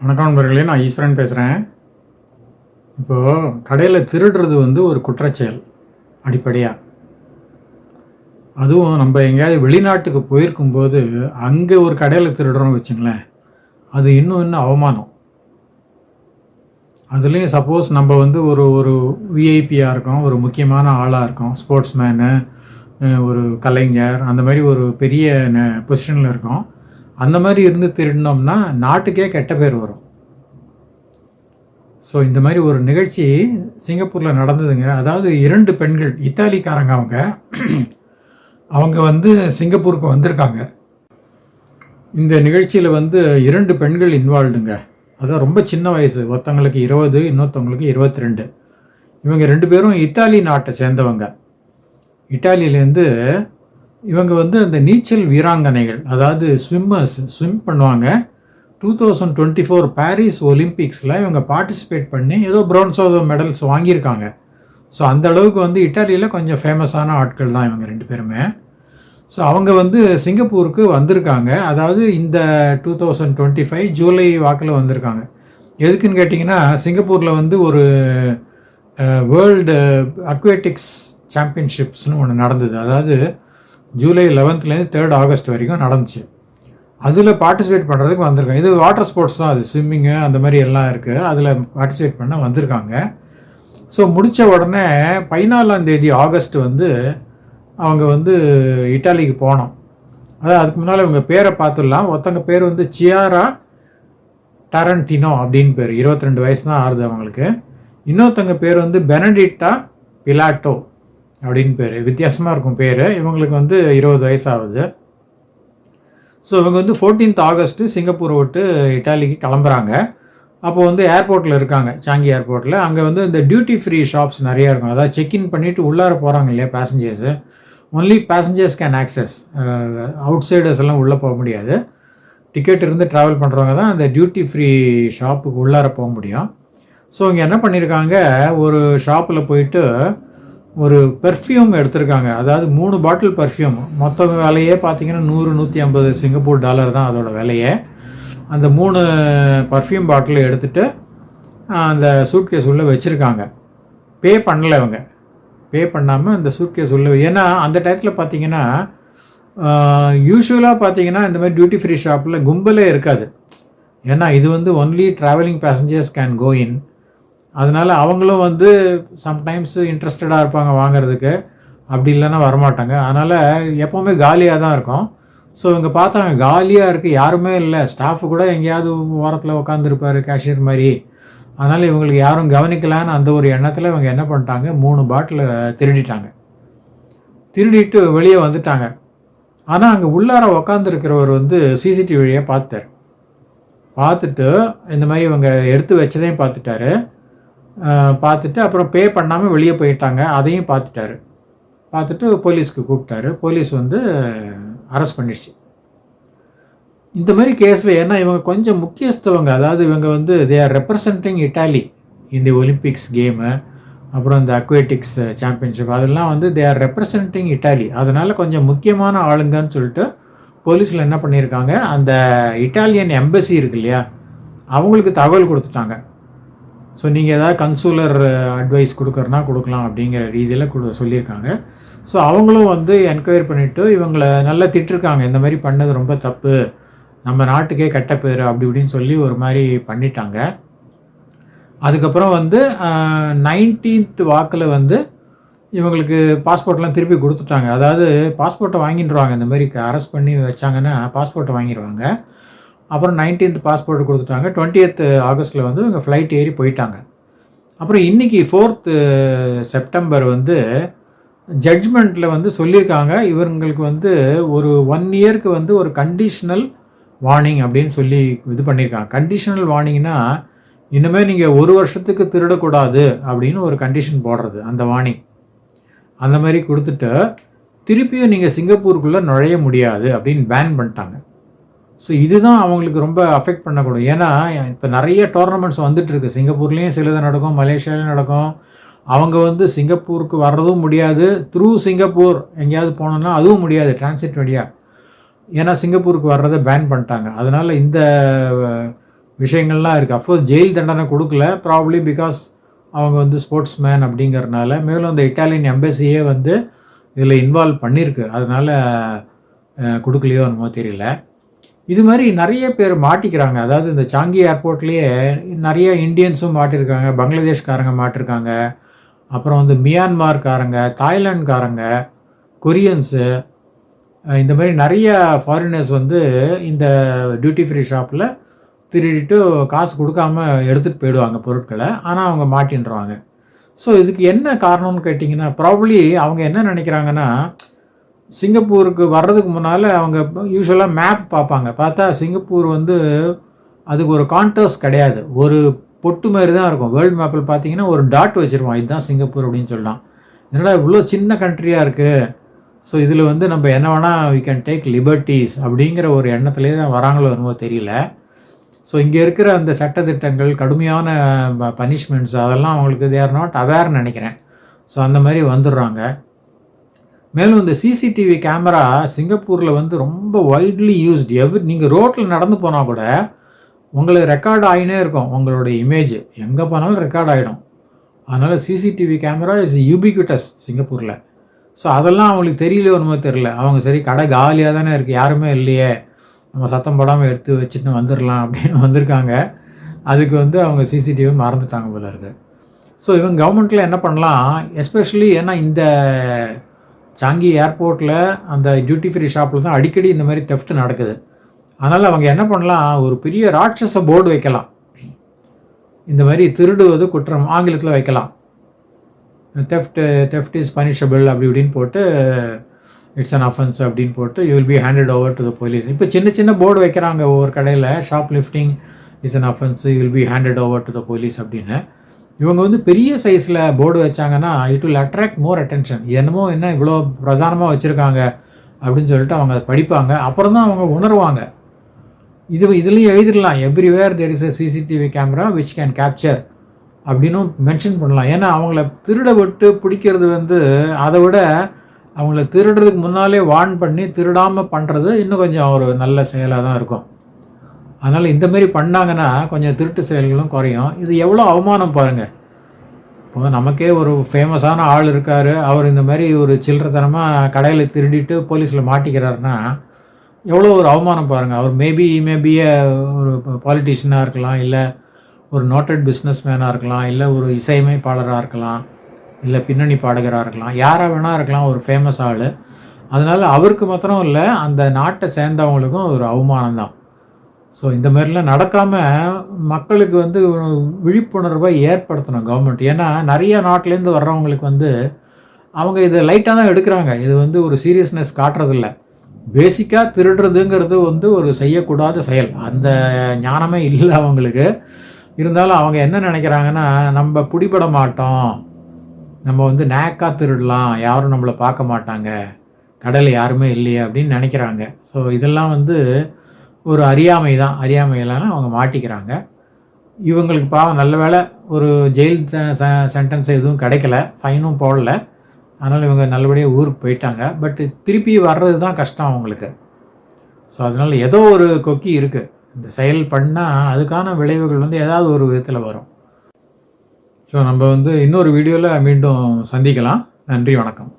வணக்கம் நண்பர்களே நான் ஈஸ்வரன் பேசுகிறேன் இப்போது கடையில் திருடுறது வந்து ஒரு குற்றச்செயல் அடிப்படையாக அதுவும் நம்ம எங்கேயாவது வெளிநாட்டுக்கு போயிருக்கும்போது அங்கே ஒரு கடையில் திருடுறோம் வச்சுங்களேன் அது இன்னும் இன்னும் அவமானம். அதுலேயும் சப்போஸ் நம்ம வந்து ஒரு ஒரு விஐபியாக இருக்கோம் ஒரு முக்கியமான ஆளாக இருக்கோம் ஸ்போர்ட்ஸ் மேனு ஒரு கலைஞர் அந்த மாதிரி ஒரு பெரிய பொசிஷனில் இருக்கோம். அந்த மாதிரி இருந்து திருடினோம்னா நாட்டுக்கே கெட்ட பேர் வரும். ஸோ இந்த மாதிரி ஒரு நிகழ்ச்சி சிங்கப்பூரில் நடந்ததுங்க. அதாவது இரண்டு பெண்கள் இத்தாலிக்காரங்க அவங்க. அவங்க வந்து சிங்கப்பூருக்கு வந்திருக்காங்க. இந்த நிகழ்ச்சியில் வந்து இரண்டு பெண்கள் இன்வால்வ்டுங்க அதான் ரொம்ப சின்ன வயசு. ஒருத்தவங்களுக்கு இருபது இன்னொருத்தவங்களுக்கு இருபத்தி ரெண்டு இவங்க ரெண்டு பேரும் இத்தாலி நாட்டை சேர்ந்தவங்க. இட்டாலியிலேருந்து இவங்க வந்து அந்த நீச்சல் வீராங்கனைகள் அதாவது ஸ்விம்மர்ஸ் ஸ்விம் பண்ணுவாங்க. Two thousand twenty four Paris ஒலிம்பிக்ஸில் இவங்க பார்ட்டிசிபேட் பண்ணி ஏதோ ப்ரோன்ஸோ மெடல்ஸ் வாங்கியிருக்காங்க. ஸோ அந்த அளவுக்கு வந்து இட்டாலியில் கொஞ்சம் ஃபேமஸான ஆட்கள் தான் இவங்க ரெண்டு பேருமே. ஸோ அவங்க வந்து சிங்கப்பூருக்கு வந்திருக்காங்க. அதாவது இந்த two thousand twenty five July வாக்கில் வந்திருக்காங்க. எதுக்குன்னு கேட்டிங்கன்னா சிங்கப்பூரில் வந்து ஒரு வேர்ல்டு அக்வேட்டிக்ஸ் சாம்பியன்ஷிப்ஸ்னு ஒன்று நடந்தது. அதாவது ஜூலை லெவன்த்லேருந்து தேர்ட் ஆகஸ்ட் வரைக்கும் நடந்துச்சு. அதில் பார்ட்டிசிபேட் பண்ணுறதுக்கு வந்திருக்காங்க. இது வாட்டர் ஸ்போர்ட்ஸ் தான் அது ஸ்விம்மிங்கு அந்த மாதிரி எல்லாம் இருக்குது அதில் பார்ட்டிசிபேட் பண்ண வந்திருக்காங்க. ஸோ முடித்த உடனே பதினாலாம் தேதி ஆகஸ்ட் வந்து அவங்க வந்து இட்டாலிக்கு போனோம். அதாவது அதுக்கு முன்னால் இவங்க பேரை பார்த்துடலாம். ஒருத்தங்க பேர் வந்து சியாரா டரண்டினோ அப்படின்னு பேர். இருபத்தி ரெண்டு வயசு தான் ஆறுது அவங்களுக்கு. இன்னொருத்தங்க பேர் வந்து பெனடிட்டா பிலாட்டோ அப்படின்னு பேர். வித்தியாசமாக இருக்கும் பேர். இவங்களுக்கு வந்து இருபது வயசு ஆகுது ஸோ இவங்க வந்து ஃபோர்டீன்த் ஆகஸ்ட்டு சிங்கப்பூரை விட்டு இட்டாலிக்கு கிளம்புறாங்க. அப்போ வந்து ஏர்போர்ட்டில் இருக்காங்க சாங்கி ஏர்போர்ட்டில் அங்கே வந்து இந்த டியூட்டி ஃப்ரீ ஷாப்ஸ் நிறையா இருக்கும். அதாவது செக்இன் பண்ணிவிட்டு உள்ளார போகிறாங்க இல்லையா passengers only passengers can access outsiders எல்லாம் உள்ளே போக முடியாது. டிக்கெட் இருந்து ட்ராவல் பண்ணுறவங்க தான் அந்த டியூட்டி ஃப்ரீ ஷாப்புக்கு உள்ளார போக முடியும். ஸோ இங்கே என்ன பண்ணியிருக்காங்க ஒரு ஷாப்பில் போயிட்டு ஒரு பெர்ஃப்யூம் எடுத்திருக்காங்க. அதாவது மூணு பாட்டில் பர்ஃப்யூம் மொத்த விலையே பார்த்தீங்கன்னா நூறு நூற்றி ஐம்பது சிங்கப்பூர் டாலர் தான் அதோட விலையே. அந்த மூணு பர்ஃப்யூம் பாட்டில் எடுத்துகிட்டு அந்த சூட்கேஸ் உள்ளே வச்சுருக்காங்க. பே பண்ணலை அவங்க பே பண்ணாமல் அந்த சூட்கேஸ் உள்ளே ஏன்னா அந்த டயத்தில் பார்த்தீங்கன்னா யூஸ்வலாக பார்த்தீங்கன்னா இந்த மாதிரி டியூட்டி ஃப்ரீ ஷாப்பில் கும்பலே இருக்காது. ஏன்னா இது வந்து only travelling passengers can go in அதனால் அவங்களும் வந்து சம்டைம்ஸ் இன்ட்ரெஸ்டடாக இருப்பாங்க வாங்குறதுக்கு. அப்படி இல்லைன்னா வரமாட்டாங்க. அதனால் எப்போவுமே காலியாக தான் இருக்கும். ஸோ இங்கே பார்த்தாங்க காலியாக இருக்குது யாருமே இல்லை. ஸ்டாஃபு கூட எங்கேயாவது ஓரத்தில் உட்காந்துருப்பார் கேஷியர் மாதிரி. அதனால் இவங்களுக்கு யாரும் கவனிக்கலான்னு அந்த ஒரு எண்ணத்தில் இவங்க என்ன பண்ணிட்டாங்க மூணு பாட்டில் திருடிட்டாங்க. திருடிட்டு வெளியே வந்துட்டாங்க. ஆனால் அங்கே உள்ளார உக்காந்துருக்கிறவர் வந்து சிசிடிவி வழியாக பார்த்தார் பார்த்துட்டு இந்த மாதிரி இவங்க எடுத்து வச்சதையும் பார்த்துட்டாரு. பார்த்துட்டு அப்புறம் பே பண்ணாமல் வெளியே போயிட்டாங்க. அதையும் பார்த்துட்டாரு. பார்த்துட்டு போலீஸ்க்கு கூப்பிட்டாரு. போலீஸ் வந்து அரெஸ்ட் பண்ணிடுச்சு. இந்த மாதிரி கேஸில் ஏன்னா இவங்க கொஞ்சம் முக்கியஸ்தவங்க. அதாவது இவங்க வந்து தே ஆர் ரெப்ரசன்டிங் இட்டாலி இந்த ஒலிம்பிக்ஸ் கேமு அப்புறம் இந்த அக்வேட்டிக்ஸ் சாம்பியன்ஷிப் அதெல்லாம் வந்து தே ஆர் ரெப்ரசன்டிங் இட்டாலி அதனால் கொஞ்சம் முக்கியமான ஆளுங்கன்னு சொல்லிட்டு போலீஸில் என்ன பண்ணியிருக்காங்க? அந்த இட்டாலியன் எம்பசி இருக்கு இல்லையா? அவங்களுக்கு தகவல் கொடுத்துட்டாங்க. ஸோ நீங்கள் ஏதாவது கன்சூலர் அட்வைஸ் கொடுக்குறனா கொடுக்கலாம் அப்படிங்கிற ரீதியில் கொடு சொல்லியிருக்காங்க. ஸோ அவங்களும் வந்து என்கொயர் பண்ணிவிட்டு இவங்களை நல்லா திட்டிருக்காங்க. இந்த மாதிரி பண்ணது ரொம்ப தப்பு. நம்ம நாட்டுக்கே கெட்ட பேர் அப்படி இப்படின்னு சொல்லி ஒரு மாதிரி பண்ணிட்டாங்க. அதுக்கப்புறம் வந்து நைன்டீன்த் வாக்கில் வந்து இவங்களுக்கு பாஸ்போர்ட்லாம் திருப்பி கொடுத்துட்டாங்க. அதாவது பாஸ்போர்ட்டை வாங்கிட்டுருவாங்க இந்த மாதிரி அரெஸ்ட் பண்ணி வச்சாங்கன்னா பாஸ்போர்ட்டை வாங்கிடுவாங்க. அப்புறம் நைன்டீன்த் பாஸ்போர்ட் கொடுத்துட்டாங்க. டுவெண்ட்டி ஆகஸ்ட்டில் வந்து இவங்க ஃப்ளைட் ஏறி போயிட்டாங்க. அப்புறம் இன்றைக்கி ஃபோர்த்து செப்டம்பர் வந்து ஜட்ஜ்மெண்ட்டில் வந்து சொல்லியிருக்காங்க. இவங்களுக்கு வந்து ஒரு ஒன் இயருக்கு வந்து ஒரு கண்டிஷ்னல் வார்னிங் அப்படின்னு சொல்லி இது பண்ணியிருக்காங்க. கண்டிஷனல் வார்னிங்னா இனிமேல் நீங்கள் ஒரு வருஷத்துக்கு திருடக்கூடாது அப்படின்னு ஒரு கண்டிஷன் போடுறது அந்த வார்னிங் அந்த மாதிரி கொடுத்துட்டு திருப்பியும் நீங்கள் சிங்கப்பூருக்குள்ளே நுழைய முடியாது அப்படின்னு பேன் பண்ணிட்டாங்க. ஸோ இதுதான் அவங்களுக்கு ரொம்ப அஃபெக்ட் பண்ணக்கூடும். ஏன்னா இப்போ நிறைய டோர்னமெண்ட்ஸ் வந்துட்டு இருக்கு சிங்கப்பூர்லேயும் சிலது நடக்கும் மலேசியாலையும் நடக்கும். அவங்க வந்து சிங்கப்பூருக்கு வர்றதும் முடியாது. த்ரூ சிங்கப்பூர் எங்கேயாவது போனோம்னா அதுவும் முடியாது டிரான்சிட் வழியாக ஏன்னா சிங்கப்பூருக்கு வர்றதை பேன் பண்ணிட்டாங்க. அதனால் இந்த விஷயங்கள்லாம் இருக்குது அஃப்கோர்ஸ் ஜெயில் தண்டனை கொடுக்கல. ப்ராப்ளி பிகாஸ் அவங்க வந்து ஸ்போர்ட்ஸ் மேன் அப்படிங்கிறனால. மேலும் அந்த இட்டாலியன் எம்பசியே வந்து இதில் இன்வால்வ் பண்ணியிருக்கு அதனால் கொடுக்கலையோ என்னமோ தெரியல. இது மாதிரி நிறைய பேர் மாட்டிக்கிறாங்க. அதாவது இந்த சாங்கி ஏர்போர்ட்லேயே நிறைய இந்தியன்ஸும் மாட்டிருக்காங்க பங்களாதேஷ்காரங்க மாட்டிருக்காங்க. அப்புறம் வந்து மியான்மார்காரங்க தாய்லாண்ட்காரங்க கொரியன்ஸு இந்த மாதிரி நிறைய ஃபாரினர்ஸ் வந்து இந்த டியூட்டி ஃப்ரீ ஷாப்பில் திருடிட்டு காசு கொடுக்காம எடுத்துகிட்டு போயிடுவாங்க பொருட்களை. ஆனால் அவங்க மாட்டின்றாங்க. ஸோ இதுக்கு என்ன காரணம்னு கேட்டிங்கன்னா ப்ராபப்ளி அவங்க என்ன நினைக்கிறாங்கன்னா சிங்கப்பூருக்கு வர்றதுக்கு முன்னால் அவங்க யூஸ்வலாக மேப் பார்ப்பாங்க. பார்த்தா சிங்கப்பூர் வந்து அதுக்கு ஒரு கான்டர்ஸ் கிடையாது. ஒரு பொட்டு மாதிரி தான் இருக்கும். வேர்ல்டு மேப்பில் பார்த்தீங்கன்னா ஒரு டாட் வச்சுருவோம் இதுதான் சிங்கப்பூர் அப்படின்னு சொல்லலாம் என்னடா இவ்வளோ சின்ன கண்ட்ரியாக இருக்குது ஸோ இதில் வந்து நம்ம என்ன வேணால் வி கேன் டேக் லிபர்ட்டிஸ் அப்படிங்கிற ஒரு எண்ணத்துலேயே தான் வராங்களோ என்னமோ தெரியல. ஸோ இங்கே இருக்கிற அந்த சட்டத்திட்டங்கள் கடுமையான பனிஷ்மெண்ட்ஸ் அதெல்லாம் அவங்களுக்கு தேர் நாட் அவேர்னு நினைக்கிறேன். ஸோ அந்த மாதிரி வந்துடுறாங்க. மேலும் இந்த சிசிடிவி கேமரா சிங்கப்பூரில் வந்து ரொம்ப வைட்லி யூஸ்ட் எவ்ரி நீங்கள் ரோட்டில் நடந்து போனால் கூட உங்களுக்கு ரெக்கார்ட் ஆகினே இருக்கும் உங்களோட இமேஜ் எங்கே போனாலும் ரெக்கார்ட் ஆகிடும் அதனால் சிசிடிவி கேமரா இஸ் யூபிக்யூட்டஸ் சிங்கப்பூரில். ஸோ அதெல்லாம் அவங்களுக்கு தெரியல ஒன்றுமே தெரில அவங்க சரி கடை காலியாக தானே இருக்குது யாருமே இல்லையே. நம்ம சத்தம் போடாமல் எடுத்து வச்சுட்டு வந்துடலாம் அப்படின்னு வந்திருக்காங்க. அதுக்கு வந்து அவங்க சிசிடிவி மறந்துட்டாங்க போல இருக்குது ஸோ இவங்க கவர்மெண்ட்டில் என்ன பண்ணலாம்? எஸ்பெஷலி ஏன்னா இந்த சாங்கி ஏர்போர்ட்டில் அந்த டியூட்டி ஃப்ரீ ஷாப்பில் தான் அடிக்கடி இந்த மாதிரி தெஃப்ட் நடக்குது. அதனால் அவங்க என்ன பண்ணலாம்? ஒரு பெரிய ராட்சச போர்டு வைக்கலாம். இந்த மாதிரி திருடுவது குற்றம் ஆங்கிலத்தில் வைக்கலாம். தெஃப்ட் தெஃப்ட் இஸ் பனிஷபிள் அப்படி இப்படின்னு போட்டு இட்ஸ் அன் அஃபென்ஸ் அப்படின்னு போட்டு you will be handed over to the police இப்போ சின்ன சின்ன போர்டு வைக்கிறாங்க ஒவ்வொரு கடையில். Shop lifting is an offence you will be handed over to the police அப்படின்னு. இவங்க வந்து பெரிய சைஸில் போர்டு வச்சாங்கன்னா it will attract more attention என்னமோ என்ன இவ்வளோ பிரதானமாக வச்சுருக்காங்க அப்படின்னு சொல்லிட்டு அவங்க அதை படிப்பாங்க. அப்புறம் தான் அவங்க உணர்வாங்க. இது இதுலேயும் எழுதிடலாம். Everywhere there is a CCTV camera which can capture அப்படின்னும் மென்ஷன் பண்ணலாம். ஏன்னா அவங்கள திருட விட்டு பிடிக்கிறது வந்து அதை விட அவங்கள திருடுறதுக்கு முன்னாலே வார்ன் பண்ணி திருடாமல் பண்ணுறது இன்னும் கொஞ்சம் ஒரு நல்ல செயலாக தான் இருக்கும். அதனால் இந்த மாதிரி பண்ணாங்கன்னா கொஞ்சம் திருட்டு செயல்களும் குறையும். இது எவ்வளோ அவமானம் பாருங்கள் இப்போ நமக்கே ஒரு ஃபேமஸான ஆள் இருக்கார். அவர் இந்த மாதிரி ஒரு சில்லறத்தனமாக கடையில் திருடிட்டு போலீஸில் மாட்டிக்கிறாருன்னா எவ்வளோ ஒரு அவமானம் பாருங்கள் அவர் மேபி மேபி ஒரு பாலிட்டிஷியனாக இருக்கலாம் இல்லை ஒரு நோட்டட் பிஸ்னஸ் மேனாக இருக்கலாம் இல்லை ஒரு இசையமைப்பாளராக இருக்கலாம் இல்லை பின்னணி பாடகராக இருக்கலாம். யாராக வேணால் இருக்கலாம் ஒரு ஃபேமஸ் ஆள். அதனால் அவருக்கு மாத்திரம் இல்லை அந்த நாட்டை சேர்ந்தவங்களுக்கும் ஒரு அவமானம் தான் ஸோ இந்த மாதிரிலாம் நடக்காமல் மக்களுக்கு வந்து விழிப்புணர்வை ஏற்படுத்தணும் கவர்மெண்ட் ஏன்னா நிறைய நாட்டிலேருந்து வர்றவங்களுக்கு வந்து அவங்க இதை லைட்டாக தான் எடுக்கிறாங்க. இது வந்து ஒரு சீரியஸ்னஸ் காட்டுறதில்ல. பேசிக்காக திருடுறதுங்கிறது வந்து ஒரு செய்யக்கூடாத செயல். அந்த ஞானமே இல்லை அவங்களுக்கு. இருந்தாலும் அவங்க என்ன நினைக்கிறாங்கன்னா நம்ம பிடிபட மாட்டோம். நம்ம வந்து நேக்காக திருடலாம். யாரும் நம்மளை பார்க்க மாட்டாங்க. கடையில் யாருமே இல்லையே அப்படின்னு நினைக்கிறாங்க. ஸோ இதெல்லாம் வந்து ஒரு அறியாமை தான். அறியாமையிலான அவங்க மாட்டிக்கிறாங்க. இவங்களுக்கு பாவம் நல்ல வேலை ஒரு ஜெயில் சென்டென்ஸ் எதுவும் கிடைக்கல. ஃபைனும் போடல. அதனால் இவங்க நல்லபடியாக ஊருக்கு போயிட்டாங்க. பட் திருப்பி வர்றது தான் கஷ்டம் அவங்களுக்கு. ஸோ அதனால் ஏதோ ஒரு கொக்கி இருக்குது இந்த செயல் பண்ணால் அதுக்கான விளைவுகள் வந்து ஏதாவது ஒரு விதத்தில் வரும். ஸோ நம்ம வந்து இன்னொரு வீடியோவில் மீண்டும் சந்திக்கலாம். நன்றி வணக்கம்.